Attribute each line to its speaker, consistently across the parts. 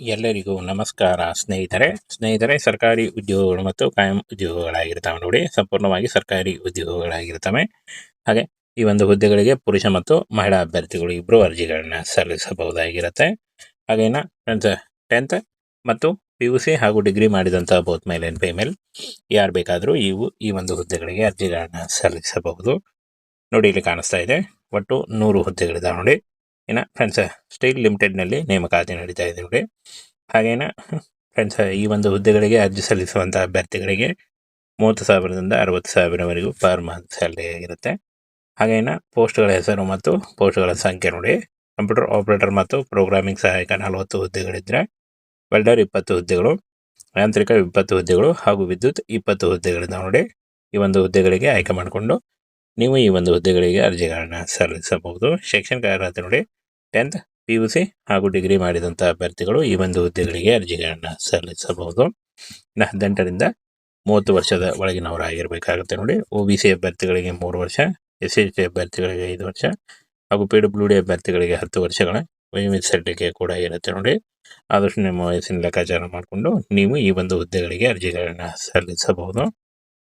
Speaker 1: ಎಲ್ಲರಿಗೂ ನಮಸ್ಕಾರ. ಸ್ನೇಹಿತರೆ ಸ್ನೇಹಿತರೆ, ಸರ್ಕಾರಿ ಉದ್ಯೋಗಗಳು ಮತ್ತು ಕಾಯಂ ಉದ್ಯೋಗಗಳಾಗಿರ್ತವೆ. ನೋಡಿ ಸಂಪೂರ್ಣವಾಗಿ ಸರ್ಕಾರಿ ಉದ್ಯೋಗಗಳಾಗಿರ್ತವೆ. ಹಾಗೆ ಈ ಒಂದು ಹುದ್ದೆಗಳಿಗೆ ಪುರುಷ ಮತ್ತು ಮಹಿಳಾ ಅಭ್ಯರ್ಥಿಗಳು ಇಬ್ಬರು ಅರ್ಜಿಗಳನ್ನ ಸಲ್ಲಿಸಬಹುದಾಗಿರುತ್ತೆ. ಹಾಗೇನ ಫ್ರೆಂಡ್ಸ್ ಟೆಂತ್ ಮತ್ತು ಪಿ ಯು ಸಿ ಹಾಗೂ ಡಿಗ್ರಿ ಮಾಡಿದಂತಹ ಬೋತ್ ಮೇಲ್ ಅಂಡ್ ಫೇಮೇಲ್ ಯಾರು ಬೇಕಾದರೂ ಇವು ಈ ಒಂದು ಹುದ್ದೆಗಳಿಗೆ ಅರ್ಜಿಗಳನ್ನ ಸಲ್ಲಿಸಬಹುದು. ನೋಡಿ, ಇಲ್ಲಿ ಕಾಣಿಸ್ತಾ ಇದೆ. ಒಟ್ಟು ನೂರು ಹುದ್ದೆಗಳಿದಾವೆ ನೋಡಿ. ಇನ್ನು ಫ್ರೆಂಡ್ಸ್ ಸ್ಟೈಲ್ ಲಿಮಿಟೆಡ್ನಲ್ಲಿ ನೇಮಕಾತಿ ನಡೀತಾ ಇದೆ ನೋಡಿ. ಹಾಗೇನ ಫ್ರೆಂಡ್ಸ್, ಈ ಒಂದು ಹುದ್ದೆಗಳಿಗೆ ಅರ್ಜಿ ಸಲ್ಲಿಸುವಂಥ ಅಭ್ಯರ್ಥಿಗಳಿಗೆ ಮೂವತ್ತು ಸಾವಿರದಿಂದ ಅರವತ್ತು ಸಾವಿರವರೆಗೂ ಪರ್ ಮಂತ್ ಸ್ಯಾಲ್ರಿ ಆಗಿರುತ್ತೆ. ಹಾಗೇನ ಪೋಸ್ಟ್ಗಳ ಹೆಸರು ಮತ್ತು ಪೋಸ್ಟ್ಗಳ ಸಂಖ್ಯೆ ನೋಡಿ. ಕಂಪ್ಯೂಟರ್ ಆಪರೇಟರ್ ಮತ್ತು ಪ್ರೋಗ್ರಾಮಿಂಗ್ ಸಹಾಯಕ ನಲವತ್ತು ಹುದ್ದೆಗಳಿದ್ದರೆ ವೆಲ್ಡರ್ ಇಪ್ಪತ್ತು ಹುದ್ದೆಗಳು, ಯಾಂತ್ರಿಕ ಇಪ್ಪತ್ತು ಹುದ್ದೆಗಳು ಹಾಗೂ ವಿದ್ಯುತ್ ಇಪ್ಪತ್ತು ಹುದ್ದೆಗಳಿದ್ದಾವೆ ನೋಡಿ. ಈ ಒಂದು ಹುದ್ದೆಗಳಿಗೆ ಆಯ್ಕೆ ಮಾಡಿಕೊಂಡು ನೀವು ಈ ಒಂದು ಹುದ್ದೆಗಳಿಗೆ ಅರ್ಜಿಗಳನ್ನು ಸಲ್ಲಿಸಬಹುದು. ಶೈಕ್ಷಣಿಕ ಅರ್ಹತೆ ನೋಡಿ ಟೆಂತ್ ಪಿ ಯು ಸಿ ಹಾಗೂ ಡಿಗ್ರಿ ಮಾಡಿದಂಥ ಅಭ್ಯರ್ಥಿಗಳು ಈ ಒಂದು ಹುದ್ದೆಗಳಿಗೆ ಅರ್ಜಿಗಳನ್ನು ಸಲ್ಲಿಸಬಹುದು. ಹದಿನೆಂಟರಿಂದ ಮೂವತ್ತು ವರ್ಷದ ಒಳಗಿನವರಾಗಿರಬೇಕಾಗುತ್ತೆ ನೋಡಿ. ಒ ಬಿ ಸಿ ಅಭ್ಯರ್ಥಿಗಳಿಗೆ ಮೂರು ವರ್ಷ ಎಸ್ ಸಿ ಅಭ್ಯರ್ಥಿಗಳಿಗೆ ಐದು ವರ್ಷ ಹಾಗೂ ಪಿ ಡಬ್ಲ್ಯೂ ಡಿ ಅಭ್ಯರ್ಥಿಗಳಿಗೆ ಹತ್ತು ವರ್ಷಗಳ ವಯೋಮಿತಿ ಕೂಡ ಇರುತ್ತೆ ನೋಡಿ. ಆದಷ್ಟು ನಿಮ್ಮ ವಯಸ್ಸಿನ ಲೆಕ್ಕಾಚಾರ ಮಾಡಿಕೊಂಡು ನೀವು ಈ ಒಂದು ಹುದ್ದೆಗಳಿಗೆ ಅರ್ಜಿಗಳನ್ನು ಸಲ್ಲಿಸಬಹುದು.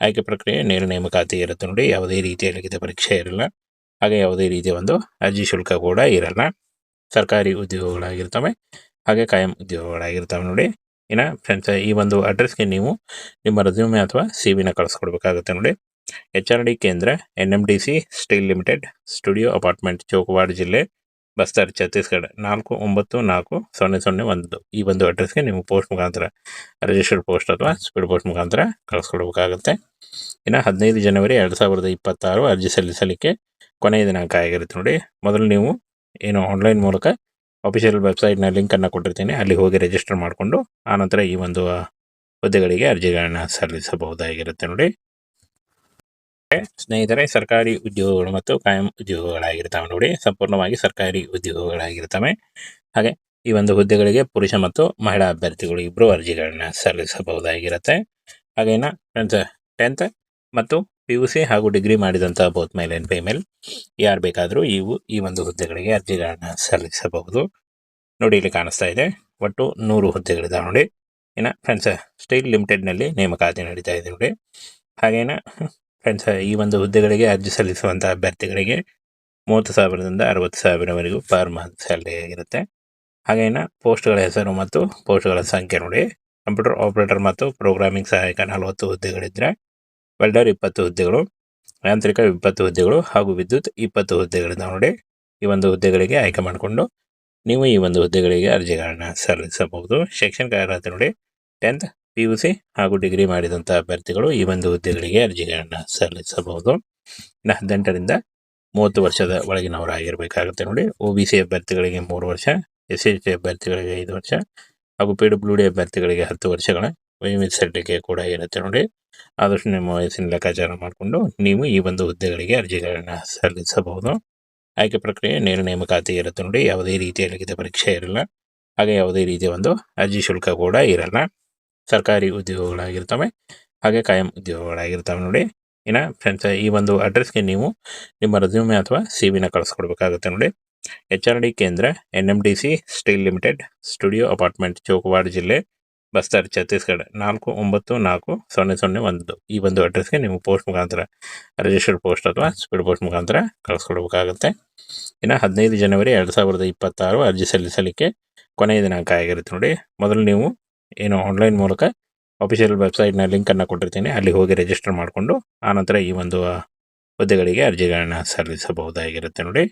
Speaker 1: ಆಯ್ಕೆ ಪ್ರಕ್ರಿಯೆ ನೇರ ನೇಮಕಾತಿ ಇರುತ್ತೆ ನೋಡಿ. ಯಾವುದೇ ರೀತಿಯ ಲಿಖಿತ ಪರೀಕ್ಷೆ ಇರಲ್ಲ. ಹಾಗೆ ಯಾವುದೇ ರೀತಿಯ ಒಂದು ಅರ್ಜಿ ಶುಲ್ಕ ಕೂಡ ಇರಲ್ಲ. ಸರ್ಕಾರಿ ಉದ್ಯೋಗಗಳಾಗಿರ್ತವೆ. ಹಾಗೆ ಕಾಯಂ ಉದ್ಯೋಗಗಳಾಗಿರ್ತವೆ ನೋಡಿ. ಇನ್ನು ಫ್ರೆಂಡ್ಸ್ ಈ ಒಂದು ಅಡ್ರೆಸ್ಗೆ ನೀವು ನಿಮ್ಮ ರೆಸ್ಯೂಮೆ ಅಥವಾ ಸಿ ವಿನ ಕಳಿಸ್ಕೊಡ್ಬೇಕಾಗುತ್ತೆ ನೋಡಿ. ಎಚ್ ಆರ್ ಡಿ ಕೇಂದ್ರ N M D C steel limited studio apartment Chowkawada ಜಿಲ್ಲೆ ಬಸ್ತರ್ ಛತ್ತೀಸ್ಗಢ ನಾಲ್ಕು ಒಂಬತ್ತು ನಾಲ್ಕು ಸೊನ್ನೆ ಸೊನ್ನೆ ಒಂದು ಈ ಒಂದು ಅಡ್ರೆಸ್ಗೆ ನೀವು ಪೋಸ್ಟ್ ಮುಖಾಂತರ ರಿಜಿಸ್ಟರ್ಡ್ ಪೋಸ್ಟ್ ಅಥವಾ ಸ್ಪೀಡ್ ಪೋಸ್ಟ್ ಮುಖಾಂತರ ಕಳಿಸ್ಕೊಡ್ಬೇಕಾಗುತ್ತೆ. ಇನ್ನು ಹದಿನೈದು ಜನವರಿ ಎರಡು ಸಾವಿರದ ಇಪ್ಪತ್ತಾರು ಅರ್ಜಿ ಸಲ್ಲಿಸಲಿಕ್ಕೆ ಕೊನೆಯ ದಿನಾಂಕ ಆಗಿರುತ್ತೆ ನೋಡಿ. ಮೊದಲು ನೀವು ಏನು ಆನ್ಲೈನ್ ಮೂಲಕ ಅಫಿಷಿಯಲ್ ವೆಬ್ಸೈಟ್ನ ಲಿಂಕನ್ನು ಕೊಟ್ಟಿರ್ತೀನಿ. ಅಲ್ಲಿ ಹೋಗಿ ರಿಜಿಸ್ಟರ್ ಮಾಡಿಕೊಂಡು ಆನಂತರ ಈ ಒಂದು ಹುದ್ದೆಗಳಿಗೆ ಅರ್ಜಿಗಳನ್ನು ಸಲ್ಲಿಸಬಹುದಾಗಿರುತ್ತೆ ನೋಡಿ. ಸ್ನೇಹಿತರೆ, ಸರ್ಕಾರಿ ಉದ್ಯೋಗಗಳು ಮತ್ತು ಕಾಯಂ ಉದ್ಯೋಗಗಳಾಗಿರ್ತವೆ. ನೋಡಿ, ಸಂಪೂರ್ಣವಾಗಿ ಸರ್ಕಾರಿ ಉದ್ಯೋಗಗಳಾಗಿರ್ತವೆ. ಹಾಗೆ ಈ ಒಂದು ಹುದ್ದೆಗಳಿಗೆ ಪುರುಷ ಮತ್ತು ಮಹಿಳಾ ಅಭ್ಯರ್ಥಿಗಳು ಇಬ್ಬರು ಅರ್ಜಿಗಳನ್ನ ಸಲ್ಲಿಸಬಹುದಾಗಿರುತ್ತೆ. ಹಾಗೇನ ಫ್ರೆಂಡ್ಸ್ ಟೆಂತ್ ಮತ್ತು ಪಿ ಯು ಸಿ ಹಾಗೂ ಡಿಗ್ರಿ ಮಾಡಿದಂತಹ ಬೋತ್ ಮೇಲ್ ಆ್ಯಂಡ್ ಫೇಮೇಲ್ ಯಾರು ಬೇಕಾದರೂ ಇವು ಈ ಒಂದು ಹುದ್ದೆಗಳಿಗೆ ಅರ್ಜಿಗಳನ್ನ ಸಲ್ಲಿಸಬಹುದು. ನೋಡಿ, ಇಲ್ಲಿ ಕಾಣಿಸ್ತಾ ಇದೆ. ಒಟ್ಟು ನೂರು ಹುದ್ದೆಗಳಿದ್ದಾವೆ ನೋಡಿ. ಇನ್ನು ಫ್ರೆಂಡ್ಸ್ ಸ್ಟೀಲ್ ಲಿಮಿಟೆಡ್ನಲ್ಲಿ ನೇಮಕಾತಿ ನಡೀತಾ ಇದೆ ನೋಡಿ. ಹಾಗೇನ ಫ್ರೆಂಡ್ಸ್ ಈ ಒಂದು ಹುದ್ದೆಗಳಿಗೆ ಅರ್ಜಿ ಸಲ್ಲಿಸುವಂಥ ಅಭ್ಯರ್ಥಿಗಳಿಗೆ ಮೂವತ್ತು ಸಾವಿರದಿಂದ ಅರವತ್ತು ಸಾವಿರವರೆಗೂ ಪರ್ ಮಂತ್ ಸ್ಯಾಲ್ರಿ ಆಗಿರುತ್ತೆ. ಹಾಗೇನ ಪೋಸ್ಟ್ಗಳ ಹೆಸರು ಮತ್ತು ಪೋಸ್ಟ್ಗಳ ಸಂಖ್ಯೆ ನೋಡಿ. ಕಂಪ್ಯೂಟರ್ ಆಪರೇಟರ್ ಮತ್ತು ಪ್ರೋಗ್ರಾಮಿಂಗ್ ಸಹಾಯಕ ನಲವತ್ತು ಹುದ್ದೆಗಳಿದ್ದರೆ ವೆಲ್ಡರ್ ಇಪ್ಪತ್ತು ಹುದ್ದೆಗಳು, ಯಾಂತ್ರಿಕ ಇಪ್ಪತ್ತು ಹುದ್ದೆಗಳು ಹಾಗೂ ವಿದ್ಯುತ್ ಇಪ್ಪತ್ತು ಹುದ್ದೆಗಳಿಂದ ನೋಡಿ ಈ ಒಂದು ಹುದ್ದೆಗಳಿಗೆ ಆಯ್ಕೆ ಮಾಡಿಕೊಂಡು ನೀವು ಈ ಒಂದು ಹುದ್ದೆಗಳಿಗೆ ಅರ್ಜಿಗಳನ್ನು ಸಲ್ಲಿಸಬಹುದು. ಶೈಕ್ಷಣಿಕ ಅರ್ಹತೆ ನೋಡಿ. ಟೆಂತ್ ಪಿ ಯು ಸಿ ಹಾಗೂ ಡಿಗ್ರಿ ಮಾಡಿದಂಥ ಅಭ್ಯರ್ಥಿಗಳು ಈ ಒಂದು ಹುದ್ದೆಗಳಿಗೆ ಅರ್ಜಿಗಳನ್ನು ಸಲ್ಲಿಸಬಹುದು. ಹದಿನೆಂಟರಿಂದ ಮೂವತ್ತು ವರ್ಷದ ಒಳಗಿನವರಾಗಿರಬೇಕಾಗುತ್ತೆ ನೋಡಿ. ಒ ಬಿ ಸಿ ಅಭ್ಯರ್ಥಿಗಳಿಗೆ ಮೂರು ವರ್ಷ ಎಸ್ ಸಿ ಟಿ ಅಭ್ಯರ್ಥಿಗಳಿಗೆ ಐದು ವರ್ಷ ಹಾಗೂ ಪಿ ಡಬ್ಲ್ಯೂ ಡಿ ಅಭ್ಯರ್ಥಿಗಳಿಗೆ ಹತ್ತು ವರ್ಷಗಳ ವಯೋಮಿತಿ ಕೂಡ ಇರುತ್ತೆ ನೋಡಿ. ಆದಷ್ಟು ನಿಮ್ಮ ವಯಸ್ಸಿನ ಲೆಕ್ಕಾಚಾರ ಮಾಡಿಕೊಂಡು ನೀವು ಈ ಒಂದು ಹುದ್ದೆಗಳಿಗೆ ಅರ್ಜಿಗಳನ್ನು ಸಲ್ಲಿಸಬಹುದು. ಆಯ್ಕೆ ಪ್ರಕ್ರಿಯೆ ನೇರ ನೇಮಕಾತಿ ಇರುತ್ತೆ ನೋಡಿ. ಯಾವುದೇ ರೀತಿಯ ಲಿಖಿತ ಪರೀಕ್ಷೆ ಇರಲ್ಲ. ಹಾಗೆ ಯಾವುದೇ ರೀತಿಯ ಒಂದು ಅರ್ಜಿ ಶುಲ್ಕ ಕೂಡ ಇರಲ್ಲ. ಸರ್ಕಾರಿ ಉದ್ಯೋಗಗಳಾಗಿರ್ತವೆ, ಹಾಗೆ ಕಾಯಂ ಉದ್ಯೋಗಗಳಾಗಿರ್ತವೆ ನೋಡಿ. ಇನ್ನು ಫ್ರೆಂಡ್ಸ್ ಈ ಒಂದು ಅಡ್ರೆಸ್ಗೆ ನೀವು ನಿಮ್ಮ ರೆಸ್ಯೂಮೆ ಅಥವಾ ಸಿ ವಿನ ಕಳಿಸ್ಕೊಡ್ಬೇಕಾಗುತ್ತೆ ನೋಡಿ. ಎಚ್ ಆರ್ ಡಿ ಕೇಂದ್ರ N M D C steel limited studio apartment Chowkawada ಜಿಲ್ಲೆ ಬಸ್ತಾರ್ ಛತ್ತೀಸ್ಗಢ ನಾಲ್ಕು ಒಂಬತ್ತು ನಾಲ್ಕು ಸೊನ್ನೆ ಸೊನ್ನೆ ಒಂದು. ಈ ಒಂದು ಅಡ್ರೆಸ್ಗೆ ನೀವು ಪೋಸ್ಟ್ ಮುಖಾಂತರ ರಿಜಿಸ್ಟರ್ಡ್ ಪೋಸ್ಟ್ ಅಥವಾ ಸ್ಪೀಡ್ ಪೋಸ್ಟ್ ಮುಖಾಂತರ ಕಳಿಸ್ಕೊಡ್ಬೇಕಾಗುತ್ತೆ. ಇನ್ನು ಹದಿನೈದು ಜನವರಿ ಎರಡು ಸಾವಿರದ ಇಪ್ಪತ್ತಾರು ಅರ್ಜಿ ಸಲ್ಲಿಸಲಿಕ್ಕೆ ಕೊನೆಯ ದಿನಾಂಕ ಆಗಿರುತ್ತೆ ನೋಡಿ. ಮೊದಲು ನೀವು ಏನು ಆನ್ಲೈನ್ ಮೂಲಕ ಅಫಿಷಿಯಲ್ ವೆಬ್ಸೈಟ್ನ ಲಿಂಕನ್ನು ಕೊಟ್ಟಿರ್ತೀನಿ. ಅಲ್ಲಿ ಹೋಗಿ ರಿಜಿಸ್ಟರ್ ಮಾಡಿಕೊಂಡು ಆನಂತರ ಈ ಒಂದು ಹುದ್ದೆಗಳಿಗೆ ಅರ್ಜಿಗಳನ್ನು ಸಲ್ಲಿಸಬಹುದಾಗಿರುತ್ತೆ ನೋಡಿ.